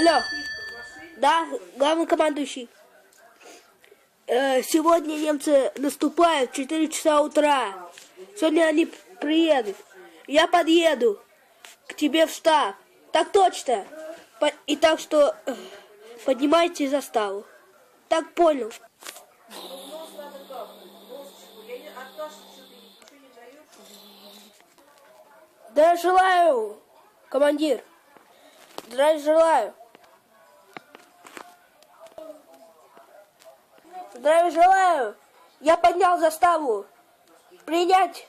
Алло. Да, главный командующий. Э, сегодня немцы наступают в 4 часа утра. Сегодня они приедут. Я подъеду к тебе в штаб. Так точно. И так что э, поднимайте заставу. Так понял. Да желаю, командир. Здравия желаю. Здравия желаю. Я поднял заставу. Принять.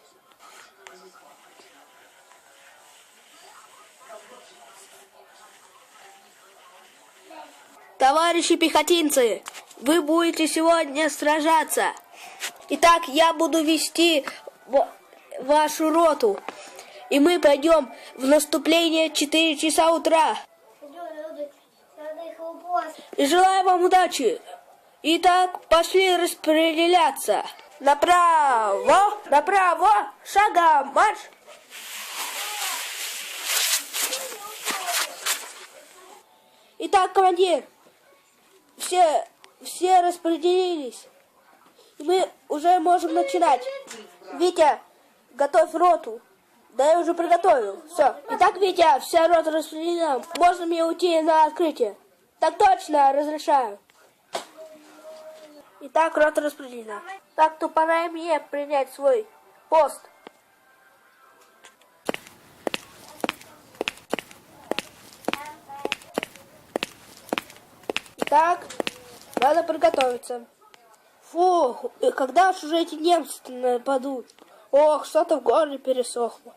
Товарищи пехотинцы, вы будете сегодня сражаться. Итак, я буду вести ва- вашу роту. И мы пойдем в наступление в 4 часа утра. И желаю вам удачи. Итак, пошли распределяться. Направо, направо, шагом марш. Итак, командир, все, все распределились. И мы уже можем начинать. Витя, готовь роту. Да я уже приготовил. Все. Итак, Витя, вся рота распределена. Можно мне уйти на открытие? Так точно, разрешаю. Итак, рота распределена. Так, то пора и мне принять свой пост. Итак, надо приготовиться. Фу, и когда ж уже эти немцы нападут? Ох, что-то в горле пересохло.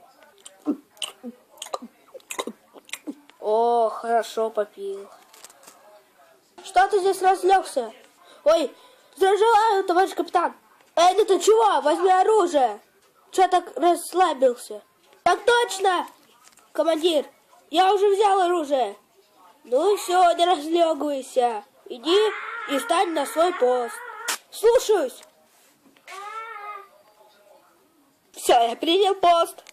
О, хорошо попил. Что ты здесь разлегся? Ой, желаю, товарищ капитан. Эй, ну ты чего? Возьми оружие. Че так расслабился? Так точно, командир. Я уже взял оружие. Ну все, не разлегывайся. Иди и встань на свой пост. Слушаюсь. Все, я принял пост.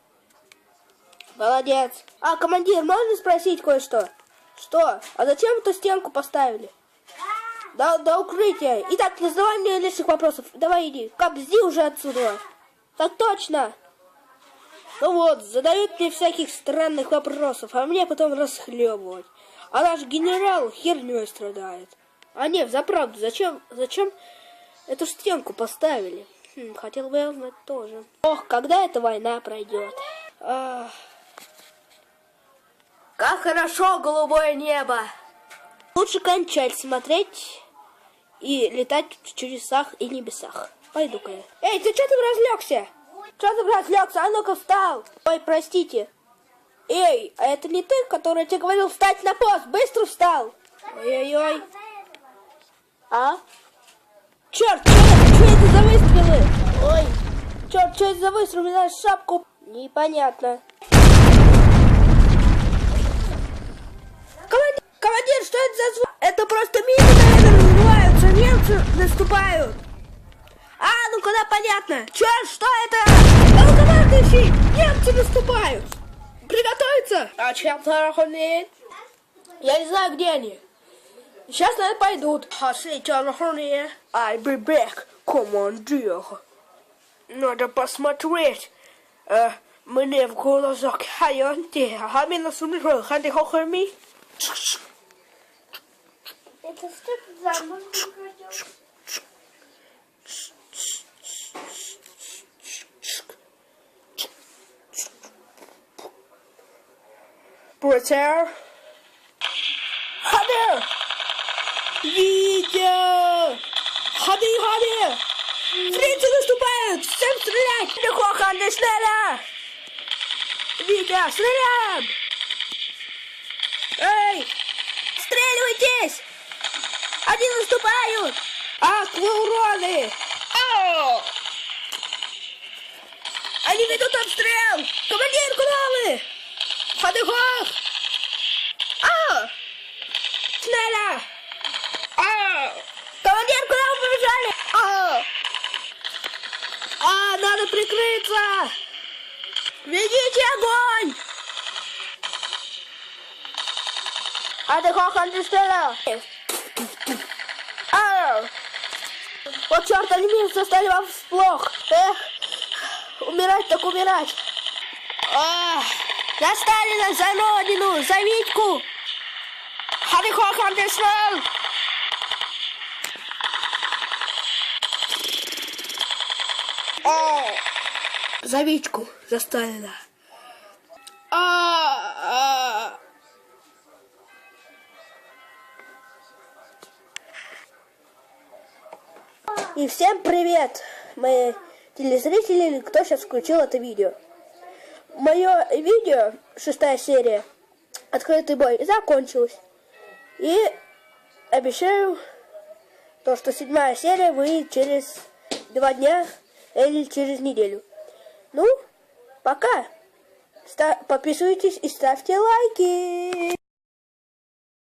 Молодец. А, командир, можно спросить кое-что? Что? А зачем эту стенку поставили? До, до укрытия. Итак, не задавай мне лишних вопросов. Давай иди. Кобзи уже отсюда. Так точно. Ну вот, задают мне всяких странных вопросов, а мне потом расхлебывать. А наш генерал херней страдает. А нет, заправду, зачем, зачем эту стенку поставили? Хм, хотел бы я узнать тоже. Ох, когда эта война пройдет? Как хорошо голубое небо! Лучше кончать смотреть и летать в чудесах и небесах. Пойду-ка я. Эй, ты что там разлегся? Что там разлегся? А ну-ка встал! Ой, простите. Эй, а это не ты, который тебе говорил встать на пост? Быстро встал! Ой-ой-ой. А? Черт, что это за выстрелы? Ой, черт, что это за выстрелы? Мне надо шапку. Непонятно. Командир, командир, что это за наступают. А, ну когда понятно. Черт, что это? Командующий, немцы наступают. Приготовиться. А чем Тарахунин? Я не знаю, где они. Сейчас, наверное, пойдут. Хаси Тарахунин. I'll be back, командир. Надо посмотреть. Э, мне в глазах хаянти. А меня сумру, ханди хохами. Это что за музыка Бритер. Ходи! Витя! Ходи, ходи! Фрицы наступают! Всем стрелять! Легко, Ханди, шнеля! Витя, стреляем! Эй! Стреливайтесь! Они наступают! Ах, вы уроды! Ау! Они ведут обстрел! Командир, куда вы? Подыхах! А! Шнеля! А! Командир, куда вы побежали? А! А, надо прикрыться! Ведите огонь! А ты ты стрелял? Ау! Вот черт, они меня застали вам всплох. Эх, умирать так умирать. Ах, за Сталина, за Родину, за Витьку. Håkan till snäll! За Сталина. А, а. И всем привет, мои телезрители, или кто сейчас включил это видео. Мое видео, шестая серия, открытый бой, закончилось. И обещаю, то, что седьмая серия выйдет через два дня или через неделю. Ну, пока. Ста- подписывайтесь и ставьте лайки.